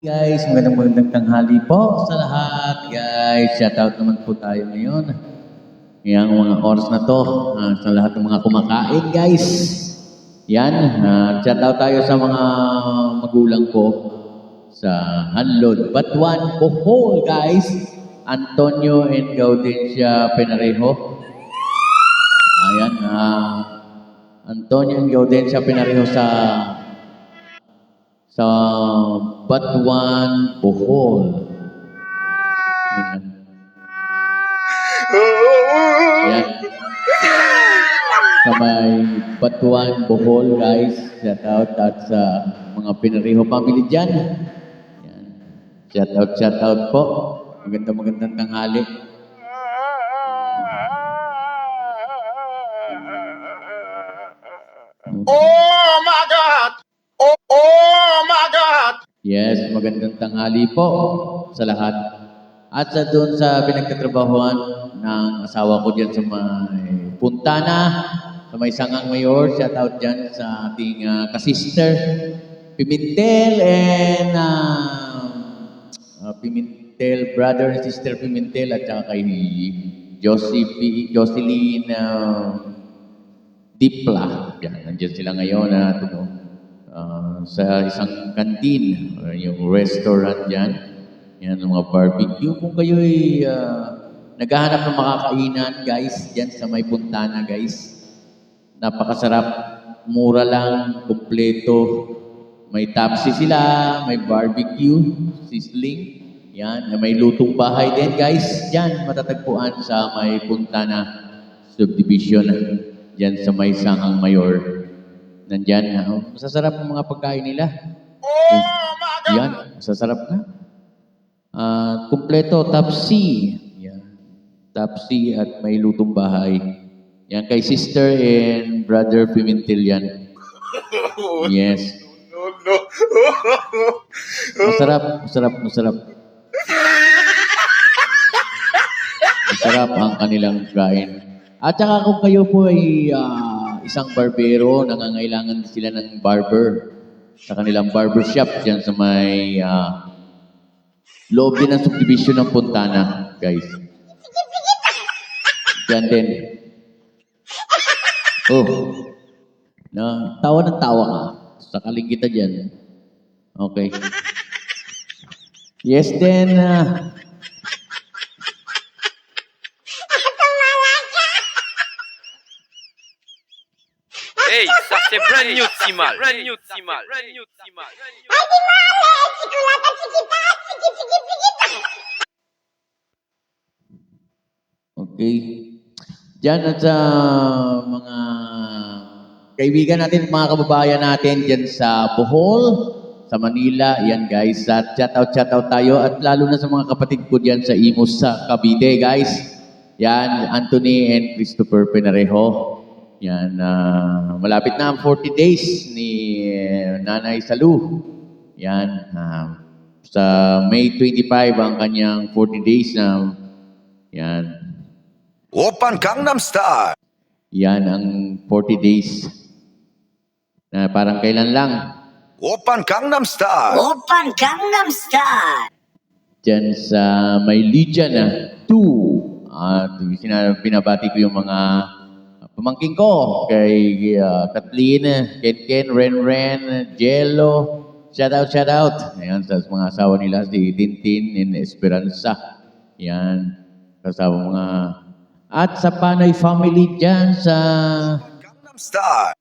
Guys, magandang magandang tanghali po sa lahat. Guys, shout out naman po tayo ngayon. Yang mga oras na to, ah, sa lahat ng mga kumakain, guys. Yan, uh, shout out tayo sa mga magulang ko sa Hanlon. Batuan, Bohol, guys. Antonio and Gaudencia Penarejo. Ayan, ah, Antonio and Gaudencia Penarejo sa sa Batuan, Bohol. Ayan. Ayan. Sa may Batuan, Bohol, guys. Shout out at sa mga Pinariho family dyan. Ayan. Shout out, shout out po. Maganda magandang tanghali. Oh magandang tanghali po sa lahat. At sa doon sa pinagtatrabahuan ng asawa ko dyan sa may Puntana, sa may Sangang Mayor, shout out dyan sa ating uh, kasister, Pimentel and uh, uh, Pimentel, brother and sister Pimentel at saka kay P- Jocelyn uh, Dipla. Yan, nandiyan sila ngayon na uh, uh, sa isang kantin, uh, yung restaurant dyan. Yan, mga barbecue. Kung kayo'y uh, naghahanap ng makakainan, guys, dyan sa may puntana, guys. Napakasarap. Mura lang, kumpleto. May tapsi sila, may barbecue, sizzling. Yan, may lutong bahay din, guys. Yan, matatagpuan sa may puntana subdivision. Diyan sa may sangang mayor. Nandyan, oh, masasarap ang mga pagkain nila. Oh God! Yan, masasarap na. Ah, kumpleto, top C. Yan. Top C at may lutong bahay. Yan, kay sister and brother Pimentel yan. Yes. No, no. Masarap, masarap, masarap. Masarap ang kanilang kain. At saka kung kayo po ay isang barbero, nangangailangan sila ng barber sa kanilang barbershop dyan sa may ah, loob din ng subdivision ng Puntana, guys. Diyan din. Oh. Na, tawa ng tawa ka. Sakaling kita dyan. Okay. Yes, then, ah, brand new Timal. Brand new Timal. Brand new Timal. Okay. Diyan at sa mga kaibigan natin, mga kababayan natin diyan sa Bohol, sa Manila, yan guys. At shout out, shout out tayo at lalo na sa mga kapatid ko diyan sa Imus sa Cavite, guys. Yan, Anthony and Christopher Penarejo. Yan, uh, malapit na ang 40 days ni eh, Nanay Salu. Yan, uh, sa May 25 ang kanyang 40 days na yan. Open Gangnam Style! Yan ang 40 days na parang kailan lang. Open Gangnam Style! Open Gangnam Style! Diyan sa may Legion ah, na 2. At uh, binabati ko yung mga pamangking ko kay uh, Kathleen, Ken Ken, Ren Ren, Jello. Shout out, shout out. Ayan, sa mga asawa nila, si Tintin and Esperanza. Yan, kasama mga... At sa Panay family dyan sa... Style.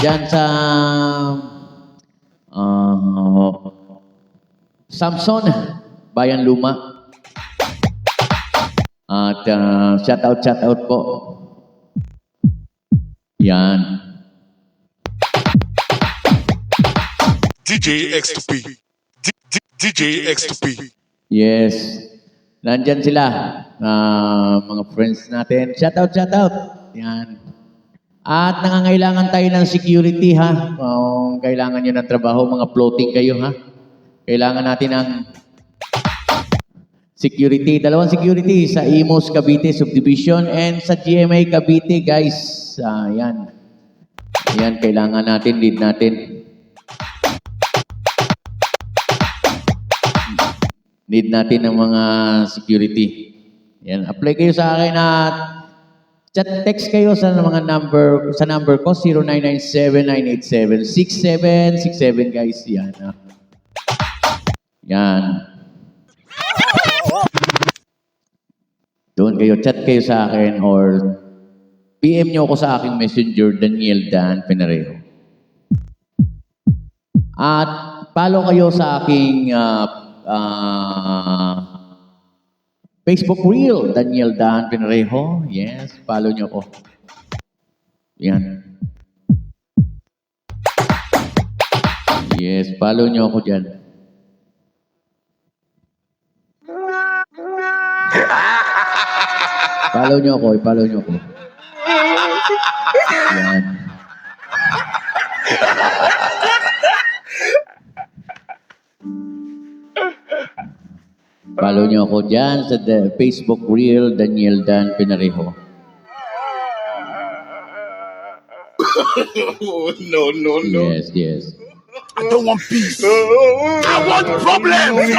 Diyan sa ah, Samson, Bayan Luma. At ah, shout out, shout out po. Yan. DJ X2P. D- D- DJ X2P. Yes. Nandyan sila. ah, mga friends natin. Shout out, shout out. Yan. At nangangailangan tayo ng security ha. Kung kailangan nyo ng trabaho, mga floating kayo ha. Kailangan natin ng security. Dalawang security sa Imos Cavite Subdivision and sa GMA Cavite guys. Ah, yan. Yan, kailangan natin, lead natin. need natin ng mga security. Yan, apply kayo sa akin at chat text kayo sa mga number sa number ko 0997-987-6767 guys yan. ah. Yan. Doon kayo, chat kayo sa akin or PM nyo ako sa aking messenger, Daniel Dan Penarejo. At follow kayo sa aking ah, ah, Facebook Reel, Daniel Dan Penarejo. Yes, follow nyo ako. Yan. Yes, follow nyo ako dyan. Follow nyo ako, follow nyo ako. Yan. Follow nyo ako dyan sa the Facebook Reel Daniel Dan Pinarejo. Oh, no, no, no. Yes, yes. I don't want peace. I want problems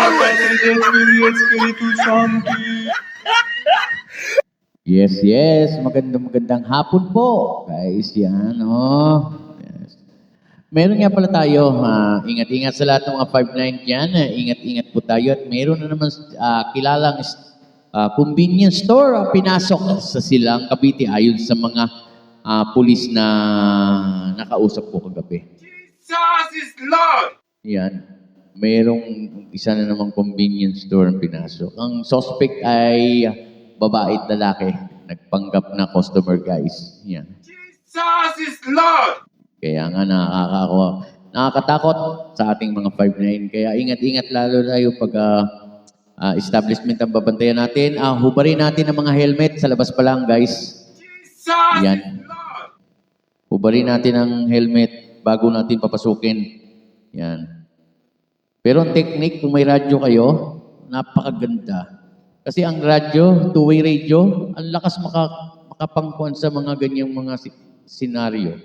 Yes, yes. Magandang magandang hapon po. Guys, yan, oh. Yes. Meron nga pala tayo, ah, ingat-ingat sa lahat ng mga 5-9 dyan. ah, ingat-ingat po tayo. At meron na naman ah, kilalang ah, convenience store ang pinasok sa Silang Cavite ayon sa mga ah, pulis na nakausap ko kagabi. Jesus is Lord. Yan. Mayroong isa na namang convenience store ang pinasok. Ang suspect ay babae at lalaki. Nagpanggap na customer guys. Yan. Jesus is Lord. Kaya nga nakakakuha. Nakakatakot sa ating mga 5'9". Kaya ingat-ingat lalo tayo pag ah, ah, establishment ang babantayan natin. Ah, hubarin natin ang mga helmet sa labas pa lang guys. Jesus Yan. Hubarin natin ang helmet bago natin papasukin. Yan. Pero ang technique, kung may radyo kayo, napakaganda. Kasi ang radyo, two-way radio, ang lakas maka, makapangkuhan sa mga ganyang mga senaryo.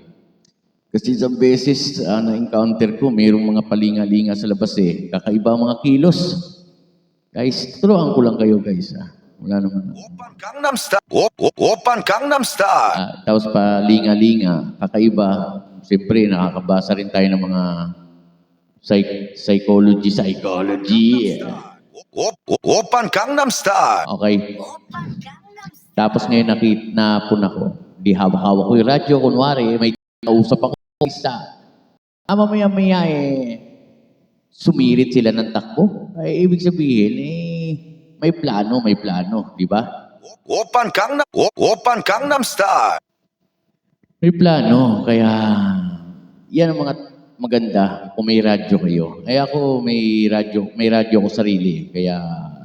Kasi isang beses ah, na-encounter ko, mayroong mga palinga-linga sa labas eh. Kakaiba ang mga kilos. Guys, turuan ko lang kayo guys. Ah. Wala naman. Open Gangnam Style. Op, op, Open Gangnam Style. Ah, tapos pa linga-linga, kakaiba. Siyempre, nakakabasa rin tayo ng mga psych- psychology, psychology. Op, op, Open Gangnam Style. Okay. Tapos ngayon nakit napun ako. Di hawak-hawak ko yung radyo. Kunwari, may kausap ako isa. Ah, mamaya-maya eh, sumirit sila ng takbo. Ay, ibig sabihin, eh, may plano, may plano. Di ba? Open Gangnam. Op, Open Gangnam Style. May plano, kaya yan ang mga maganda kung may radyo kayo. Kaya ako may radyo, may radyo ko sarili. Kaya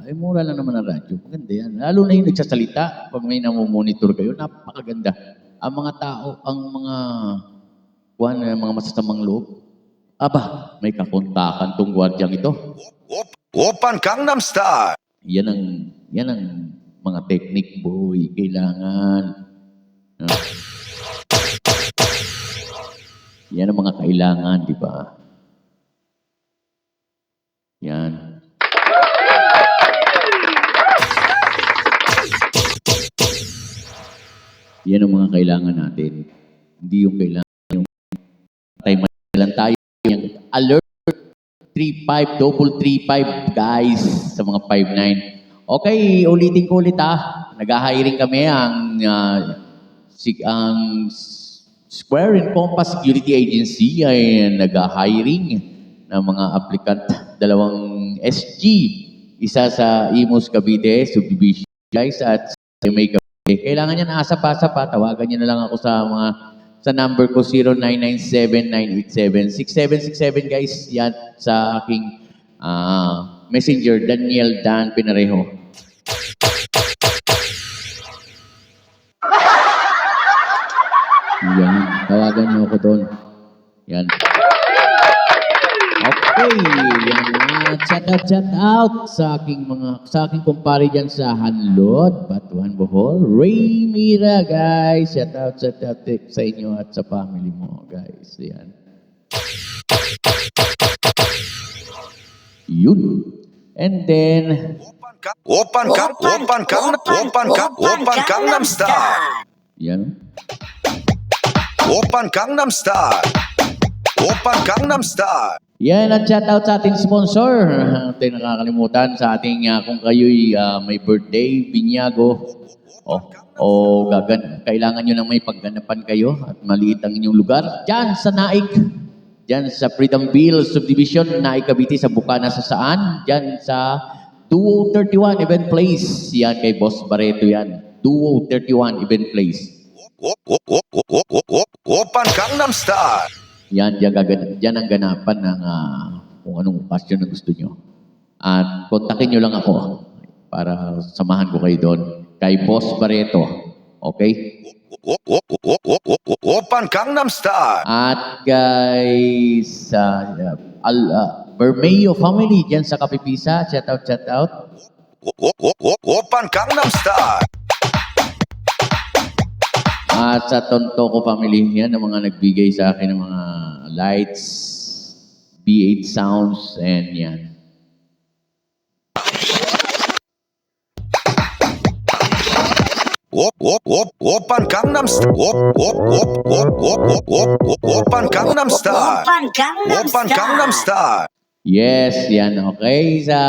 ay mura lang naman ang radyo. Maganda yan. Lalo na yung nagsasalita pag may namomonitor kayo, napakaganda. Ang mga tao, ang mga kuhan, mga masasamang loob, aba, may kakontakan tong gwardyang ito. Op, Open Gangnam Style. Yan ang yan ang mga technique boy kailangan. Ah. Yan ang mga kailangan, di ba? Yan. Yan ang mga kailangan natin. Hindi yung kailangan yung patay lang tayo. Yung alert 35, double 35 guys sa mga 59. Okay, ulitin ko ulit ah. Nag-hiring kami ang ah, si, ang Square and Compass Security Agency ay nag-hiring ng mga applicant. Dalawang SG. Isa sa Imus Cavite, Subdivision at sa May Cavite. Kailangan niya na asa-pasa pa. Tawagan niyo na lang ako sa mga sa number ko 0997-987-6767 guys. Yan sa aking ah, messenger Daniel Dan Pinarejo. Tawagan niyo ako doon. Yan. Okay. Yan na. Shout out, shout out sa aking mga, sa aking kumpare dyan sa Hanlod, Batuan, Bohol. Ray Mira, guys. Shout out, shout out sa inyo at sa family mo, guys. Yan. Yun. And then, Open Gang Open Gang Open Gang Open Gangnam Style. yan. Open Gangnam Style. Open Gangnam Style. Yan, at shout out sa ating sponsor. Hindi nakakalimutan sa ating, ah, kung kayo'y ah, may birthday, binyago, o, o gagan, kailangan nyo nang may pagganapan kayo at maliit ang inyong lugar. Diyan sa Naik, diyan sa Freedomville Subdivision, Naik Cavite sa Bukana sa saan, diyan sa Duo 31 Event Place. Yan kay Boss Barreto yan. Duo 31 Event Place. Open Gangnam Style. Yan, yan, gagan- yan ang ganapan ng ah, kung anong passion na gusto nyo. At kontakin nyo lang ako para samahan ko kayo doon. Kay Boss Barreto. Okay? Open Gangnam Style. At guys, uh, Al, uh, Bermeo family dyan sa Kapipisa. Shout out, shout out. Open Gangnam Style. At sa Tontoko family, yan ang mga nagbigay sa akin ng mga lights, B8 sounds, and yan. Open Gangnam Style. Open Gangnam Style. Open Gangnam Open Gangnam Style. Style. Yes, yan. Okay. Sa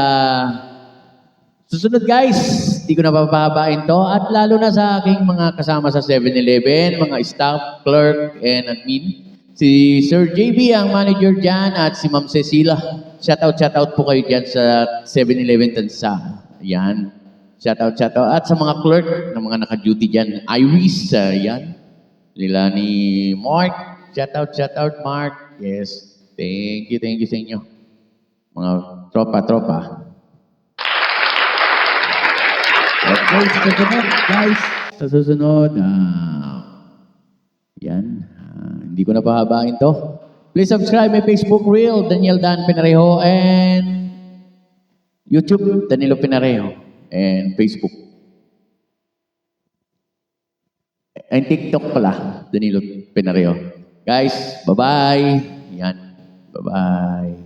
susunod guys, di ko na papahabain to. At lalo na sa aking mga kasama sa 7-Eleven, mga staff, clerk, and admin. Si Sir JB ang manager dyan at si Ma'am Cecilia. Shoutout, shoutout po kayo dyan sa 7-Eleven Tansa. Yan. Shoutout, shoutout. At sa mga clerk na mga naka-duty dyan. Iris, uh, yan. Nila ni Mark. Shoutout, shoutout Mark. Yes. Thank you, thank you sa inyo mga tropa-tropa. Okay, sa susunod, guys. Sa susunod, yan. Ah, hindi ko na pahabain to. Please subscribe my Facebook Reel, Daniel Dan Pinarejo, and YouTube, Danilo Pinarejo, and Facebook. And TikTok pala, Danilo Pinarejo. Guys, bye-bye. Yan. Bye-bye.